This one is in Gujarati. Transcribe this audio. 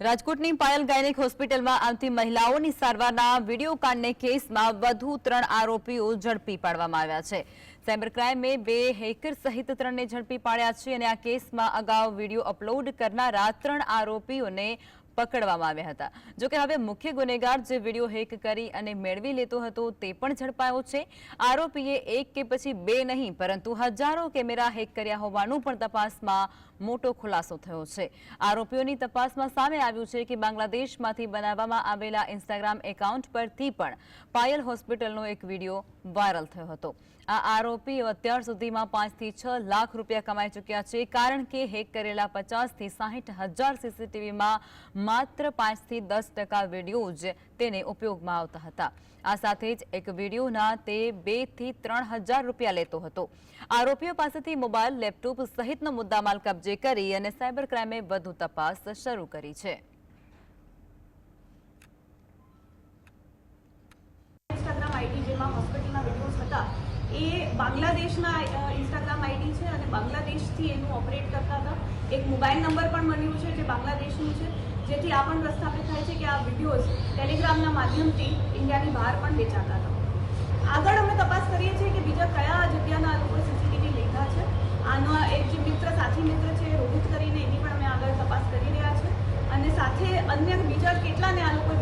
રાજકોટની પાયલ ગાયનેક હોસ્પિટલમાં આવતી મહિલાઓની સારવારના વીડિયો કાંડને કેસમાં વધુ ત્રણ આરોપીઓ ઝડપી પાડવામાં આવ્યા છે. સાયબર ક્રાઇમે બે હેકર સહિત ત્રણને ઝડપી પાડ્યા છે અને આ કેસમાં અગાઉ વીડિયો અપલોડ કરનારા ત્રણ આરોપીઓને પકડવામાં આવ્યા હતા. જોકે હવે મુખ્ય ગુનેગાર જે વીડિયો હેક કરી અને મેળવી લેતો હતો તે પણ ઝડપાયો છે. આરોપીએ એક કે પછી બે નહીં, પરંતુ હજારો કેમેરા હેક કર્યા હોવાનું પણ તપાસમાં મોટો ખુલાસો થયો છે. આરોપીઓની તપાસમાં સામે આવ્યું છે કે બાંગ્લાદેશમાંથી બનાવવામાં આવેલા ઇન્સ્ટાગ્રામ એકાઉન્ટ પરથી પણ પાયલ હોસ્પિટલનો એક વીડિયો વાયરલ થયો હતો. આ આરોપીઓ અત્યાર સુધીમાં પાંચથી છ લાખ રૂપિયા કમાઈ ચૂક્યા છે, કારણ કે હેક કરેલા પચાસથી સાહીઠ હજાર સીસીટીવીમાં માત્ર પાંચથી દસ ટકા વીડિયો જ તેને ઉપયોગમાં આવતા હતા. આ સાથે જ એક વિડીયોના તે બેથી ત્રણ હજાર રૂપિયા લેતો હતો. આરોપીઓ પાસેથી મોબાઈલ, લેપટોપ સહિતનો મુદ્દામાલ કબજે કરી અને સાયબર ક્રાઇમે વધુ તપાસ શરૂ કરી છે. એ બાંગ્લાદેશના ઇન્સ્ટાગ્રામ આઈડી છે અને બાંગ્લાદેશથી એનું ઓપરેટ કરતા હતા. એક મોબાઈલ નંબર પણ મળ્યું છે જે બાંગ્લાદેશનું છે. જેથી આ પણ પ્રસ્થાપિત થાય છે કે આ વિડીયોઝ ટેલિગ્રામના માધ્યમથી ઇન્ડિયાની બહાર પણ વેચાતા હતા. આગળ અમે તપાસ કરીએ છીએ કે બીજા કયા જગ્યાના લોકો સીસીટીવી લીધા છે. આનો એક જે મિત્ર, સાથી મિત્ર છે, રોહિત કરીને એની પણ અમે આગળ તપાસ કરી રહ્યા છે અને સાથે અન્ય બીજા કેટલાને આ લોકોએ